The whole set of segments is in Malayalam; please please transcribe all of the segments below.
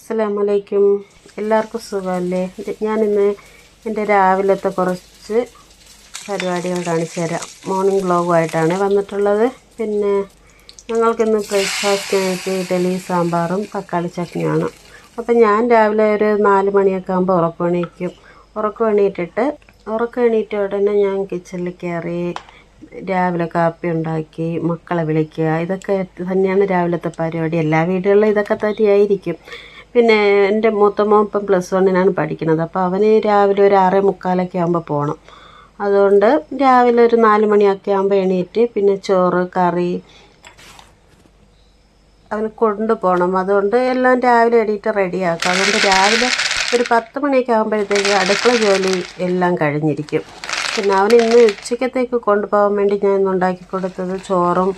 അസ്സലാമലൈക്കും. എല്ലാവർക്കും സുഖമല്ലേ? ഞാനിന്ന് എന്റെ രാവിലത്തെ കുറച്ച് പരിപാടികൾ കാണിച്ചു തരാം. മോർണിംഗ് വ്ളോഗുമായിട്ടാണ് വന്നിട്ടുള്ളത്. പിന്നെ ഞങ്ങൾക്കിന്ന് ബ്രേക്ക്ഫാസ്റ്റിനായിട്ട് ഇഡലി സാമ്പാറും തക്കാളി ചട്നിയാണ്. അപ്പം ഞാൻ രാവിലെ ഒരു നാല് മണിയൊക്കെ ആകുമ്പോൾ ഉറക്കം എണീക്കും. ഉറക്കം ഉടനെ ഞാൻ കിച്ചണിൽ കയറി രാവിലെ കാപ്പി ഉണ്ടാക്കി മക്കളെ വിളിക്കുക. ഇതൊക്കെ തന്നെയാണ് രാവിലത്തെ പരിപാടി. എല്ലാ വീടുകളിലും ഇതൊക്കെ തന്നെയായിരിക്കും. പിന്നെ എന്റെ മൂത്ത മോൻ ഇപ്പം പ്ലസ് വണ്ണിനാണ് പഠിക്കുന്നത്. അപ്പോൾ അവന് രാവിലെ ഒരു ആറേ മുക്കാലൊക്കെ ആകുമ്പോൾ പോകണം അതുകൊണ്ട് രാവിലെ ഒരു നാല് മണിയൊക്കെ ആകുമ്പോൾ എണീറ്റ് പിന്നെ ചോറ് കറി അവന് കൊണ്ടുപോകണം അതുകൊണ്ട് എല്ലാം രാവിലെ എണീറ്റ് റെഡിയാക്കും അതുകൊണ്ട് രാവിലെ ഒരു പത്ത് മണിയൊക്കെ ആകുമ്പോഴത്തേക്ക് അടുക്കള ജോലി എല്ലാം കഴിഞ്ഞിരിക്കും. പിന്നെ അവൻ ഇന്ന് ഉച്ചക്കത്തേക്ക് കൊണ്ടുപോകാൻ വേണ്ടി ഞാൻ ഇന്ന് ഉണ്ടാക്കി കൊടുത്തത് ചോറും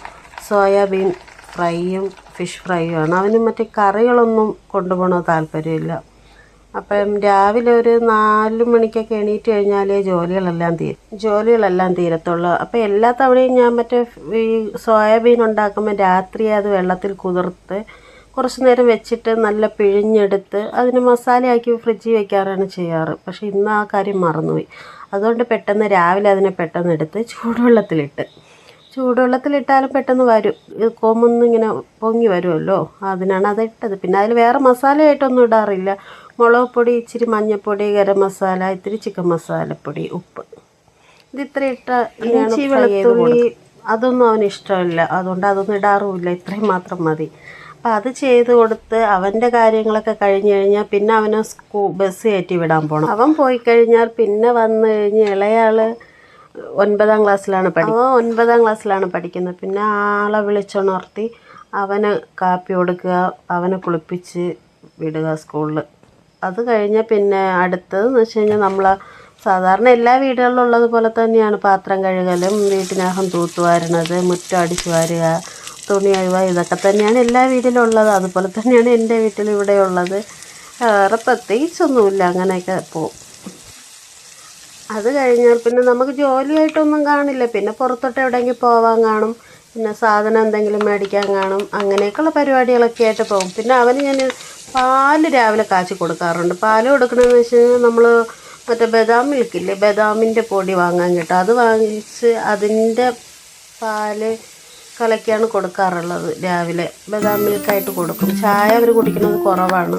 സോയാബീൻ ഫ്രൈയും ഫിഷ് ഫ്രൈ ആണ് അവന് മറ്റേ കറികളൊന്നും കൊണ്ടുപോകണത് താല്പര്യമില്ല. അപ്പം രാവിലെ ഒരു നാല് മണിക്കൊക്കെ എണീറ്റ് കഴിഞ്ഞാലേ ജോലികളെല്ലാം തീരും ജോലികളെല്ലാം തീരത്തുള്ളൂ. അപ്പം എല്ലാ തവണയും ഞാൻ മറ്റേ ഈ സോയാബീൻ ഉണ്ടാക്കുമ്പോൾ രാത്രി അത് വെള്ളത്തിൽ കുതിർത്ത് കുറച്ച് നേരം വെച്ചിട്ട് നല്ല പിഴിഞ്ഞെടുത്ത് അതിന് മസാലയാക്കി ഫ്രിഡ്ജിൽ വെക്കാറാണ് ചെയ്യാറ്. പക്ഷേ ഇന്ന് ആ കാര്യം മറന്നുപോയി. അതുകൊണ്ട് പെട്ടെന്ന് രാവിലെ അതിനെ പെട്ടെന്ന് എടുത്ത് ചൂടുവെള്ളത്തിലിട്ട് ചൂടുവെള്ളത്തിലിട്ടാലും പെട്ടെന്ന് വരും. ഇത് ഇങ്ങനെ പൊങ്ങി വരുമല്ലോ. അതിനാണ് അത് ഇട്ടത്. പിന്നെ അതിൽ വേറെ മസാലയായിട്ടൊന്നും ഇടാറില്ല. മുളക് പൊടി ഇച്ചിരി മഞ്ഞൾപ്പൊടി ഗരം മസാല ഇത്തിരി ചിക്കൻ മസാലപ്പൊടി ഉപ്പ്. ഇത് ഇത്ര ഇട്ട ഇഞ്ചി വെളുത്തുള്ളി അതൊന്നും അവന് ഇഷ്ടമില്ല. അതുകൊണ്ട് അതൊന്നും ഇടാറുമില്ല. ഇത്രയും മാത്രം മതി. അപ്പം അത് ചെയ്ത് കൊടുത്ത് അവന്റെ കാര്യങ്ങളൊക്കെ കഴിഞ്ഞ് കഴിഞ്ഞാൽ പിന്നെ അവനെ സ്കൂ ബസ് കയറ്റി വിടാൻ പോകണം അവൻ പോയി കഴിഞ്ഞാൽ പിന്നെ വന്നു കഴിഞ്ഞ് ഇളയാൾ ഒൻപതാം ക്ലാസ്സിലാണ് പഠിക്കുന്നത് അവൻ ഒൻപതാം ക്ലാസ്സിലാണ് പഠിക്കുന്നത്. പിന്നെ ആളെ വിളിച്ചുണർത്തി അവന് കാപ്പി കൊടുക്കുക അവനെ കുളിപ്പിച്ച് വിടുക സ്കൂളിൽ അത് കഴിഞ്ഞ പിന്നെ അടുത്തതെന്ന് വെച്ച് കഴിഞ്ഞാൽ നമ്മൾ സാധാരണ എല്ലാ വീടുകളിലും ഉള്ളതുപോലെ തന്നെയാണ്. പാത്രം കഴുകലും വീട്ടിനകം തൂത്തുവാരണത് മുറ്റം അടിച്ചു വാരുക തുണി കഴുകുക ഇതൊക്കെ തന്നെയാണ് എല്ലാ വീട്ടിലും ഉള്ളത്. അതുപോലെ തന്നെയാണ് എന്റെ വീട്ടിൽ ഇവിടെ ഉള്ളത്. വേറെ പ്രത്യേകിച്ചൊന്നുമില്ല. അങ്ങനെയൊക്കെ പോവും. അത് കഴിഞ്ഞാൽ പിന്നെ നമുക്ക് ജോലിയായിട്ടൊന്നും കാണില്ല. പിന്നെ പുറത്തോട്ട് എവിടെയെങ്കിലും പോവാൻ കാണും. പിന്നെ സാധനം എന്തെങ്കിലും മേടിക്കാൻ കാണും. അങ്ങനെയൊക്കെയുള്ള പരിപാടികളൊക്കെ ആയിട്ട് പോകും. പിന്നെ അവന് ഞാൻ പാൽ രാവിലെ കാച്ചി കൊടുക്കാറുണ്ട്. പാൽ കൊടുക്കണമെന്ന് വെച്ച് കഴിഞ്ഞാൽ നമ്മൾ മറ്റേ ബദാം മിൽക്കില്ലേ? ബദാമിന്റെ പൊടി വാങ്ങാൻ കിട്ടും. അത് വാങ്ങിച്ച് അതിന്റെ പാൽ കലക്കിയാണ് കൊടുക്കാറുള്ളത് രാവിലെ. ബദാം മിൽക്കായിട്ട് കൊടുക്കും. ചായ അവർ കുടിക്കുന്നത് കുറവാണ്.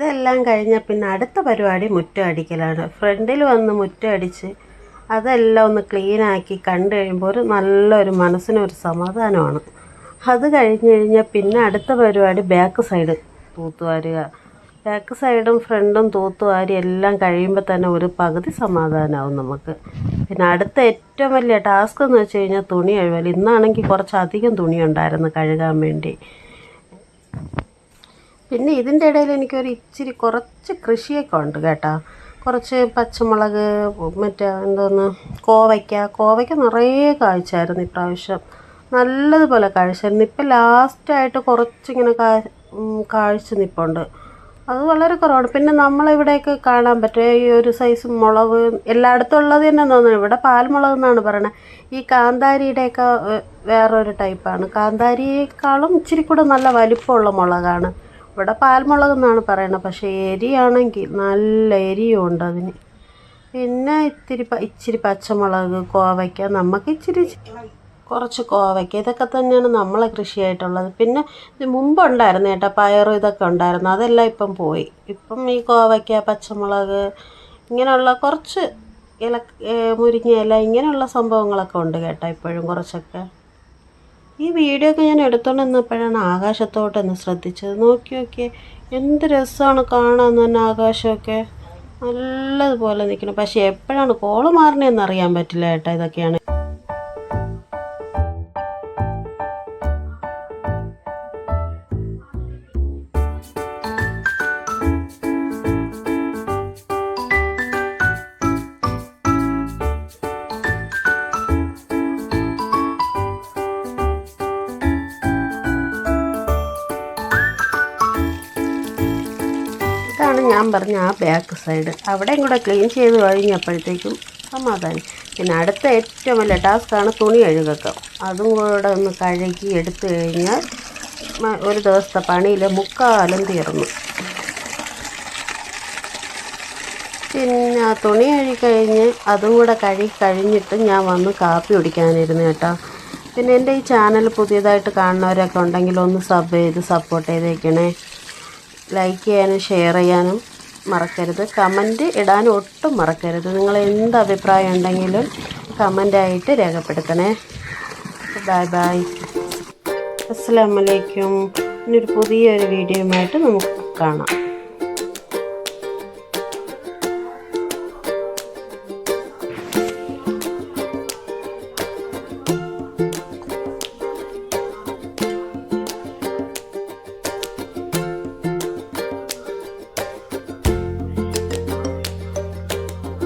ഇതെല്ലാം കഴിഞ്ഞ പിന്നെ അടുത്ത പരിപാടി മുറ്റം അടിക്കലാണ് ഫ്രണ്ടിൽ വന്ന് മുറ്റം അടിച്ച് അതെല്ലാം ഒന്ന് ക്ലീനാക്കി കണ്ടു കഴിയുമ്പോൾ ഒരു നല്ലൊരു മനസ്സിനൊരു സമാധാനമാണ്. അത് കഴിഞ്ഞ് കഴിഞ്ഞാൽ പിന്നെ അടുത്ത പരിപാടി ബാക്ക് സൈഡ് തൂത്തുവാരുക. ബാക്ക് സൈഡും ഫ്രണ്ടും തൂത്തുവാരി എല്ലാം കഴിയുമ്പോൾ തന്നെ ഒരു പകുതി സമാധാനമാവും നമുക്ക്. പിന്നെ അടുത്ത ഏറ്റവും വലിയ ടാസ്ക് എന്ന് വെച്ച് കഴിഞ്ഞാൽ തുണി കഴുകൽ ഇന്നാണെങ്കിൽ കുറച്ചധികം തുണി ഉണ്ടായിരുന്നു കഴുകാൻ വേണ്ടി. പിന്നെ ഇതിന്റെ ഇടയിൽ എനിക്കൊരു ഇച്ചിരി കുറച്ച് കൃഷിയൊക്കെ ഉണ്ട് കേട്ടോ. കുറച്ച് പച്ചമുളക് മറ്റേ എന്തോന്ന് കോവയ്ക്ക. കോവയ്ക്ക നിറയെ കാഴ്ചയായിരുന്നു ഇപ്രാവശ്യം. നല്ലതുപോലെ കാഴ്ചയായിരുന്നു ഇപ്പം ലാസ്റ്റായിട്ട് കുറച്ചിങ്ങനെ കാ കാഴ്ച നിൽപ്പുണ്ട് അത് വളരെ കുറവാണ്. പിന്നെ നമ്മളിവിടെയൊക്കെ കാണാൻ പറ്റും? ഈ ഒരു സൈസ് മുളക് എല്ലായിടത്തും ഉള്ളത് തന്നെ തോന്നുന്നു. ഇവിടെ പാൽമുളക് എന്നാണ് പറയണത് ഈ കാന്താരിയുടെയൊക്കെ വേറൊരു ടൈപ്പാണ്. കാന്താരിയേക്കാളും ഇച്ചിരി കൂടെ നല്ല വലിപ്പമുള്ള മുളകാണ്. ഇവിടെ പാൽമുളക് എന്നാണ് പറയണത്. പക്ഷേ എരിയാണെങ്കിൽ നല്ല എരിയുണ്ട് അതിന്. പിന്നെ ഇത്തിരി ഇച്ചിരി പച്ചമുളക് കോവയ്ക്ക നമുക്ക് ഇച്ചിരി കുറച്ച് കോവയ്ക്ക. ഇതൊക്കെ തന്നെയാണ് നമ്മളെ കൃഷിയായിട്ടുള്ളത്. പിന്നെ ഇത് മുമ്പുണ്ടായിരുന്നു കേട്ടോ പയറും ഇതൊക്കെ ഉണ്ടായിരുന്നു. അതെല്ലാം ഇപ്പം പോയി. ഇപ്പം ഈ കോവയ്ക്ക പച്ചമുളക് ഇങ്ങനെയുള്ള കുറച്ച് ഇല മുരിങ്ങയില ഇങ്ങനെയുള്ള സംഭവങ്ങളൊക്കെ ഉണ്ട് കേട്ടോ ഇപ്പോഴും കുറച്ചൊക്കെ. ഈ വീഡിയോ ഒക്കെ ഞാൻ എടുത്തോണ്ട് നിന്നപ്പോഴാണ് ആകാശത്തോട്ടൊന്ന് ശ്രദ്ധിച്ചത്. നോക്കി നോക്കിയേ എന്ത് രസമാണ് കാണാൻ തന്നെ ആകാശമൊക്കെ. നല്ലതുപോലെ നിൽക്കണം പക്ഷേ എപ്പോഴാണ് കോൾ മാറണേന്ന് അറിയാൻ പറ്റില്ല കേട്ടോ ഇതൊക്കെയാണ്. ഞാൻ പറഞ്ഞ ആ ബാക്ക് സൈഡ് അവിടെയും കൂടെ ക്ലീൻ ചെയ്ത് കഴിഞ്ഞപ്പോഴത്തേക്കും സമാധാനം. പിന്നെ അടുത്ത ഏറ്റവും വലിയ ടാസ്ക്കാണ് തുണി കഴുകൊക്കെ അതും കൂടെ ഒന്ന് കഴുകി എടുത്തു കഴിഞ്ഞാൽ ഒരു ദിവസത്തെ പണിയിൽ മുക്കാലം തീർന്നു. പിന്നെ തുണി കഴുകി അതും കൂടെ കഴുകി കഴിഞ്ഞിട്ട് ഞാൻ വന്ന് കാപ്പി കുടിക്കാനിരുന്നു കേട്ടോ. പിന്നെ എന്റെ ഈ ചാനൽ പുതിയതായിട്ട് കാണുന്നവരൊക്കെ ഉണ്ടെങ്കിൽ ഒന്ന് സബ് ചെയ്ത് സപ്പോർട്ട് ചെയ്തേക്കണേ. ലൈക്ക് ചെയ്യാനും ഷെയർ ചെയ്യാനും മറക്കരുത്. കമന്റ് ഇടാനും ഒട്ടും മറക്കരുത്. നിങ്ങൾ എന്ത് അഭിപ്രായം ഉണ്ടെങ്കിലും കമന്റായിട്ട് രേഖപ്പെടുത്തണേ. ബൈ ബൈ വലൈക്കും ഇനിയൊരു പുതിയൊരു വീഡിയോയുമായിട്ട് നമുക്ക് കാണാം.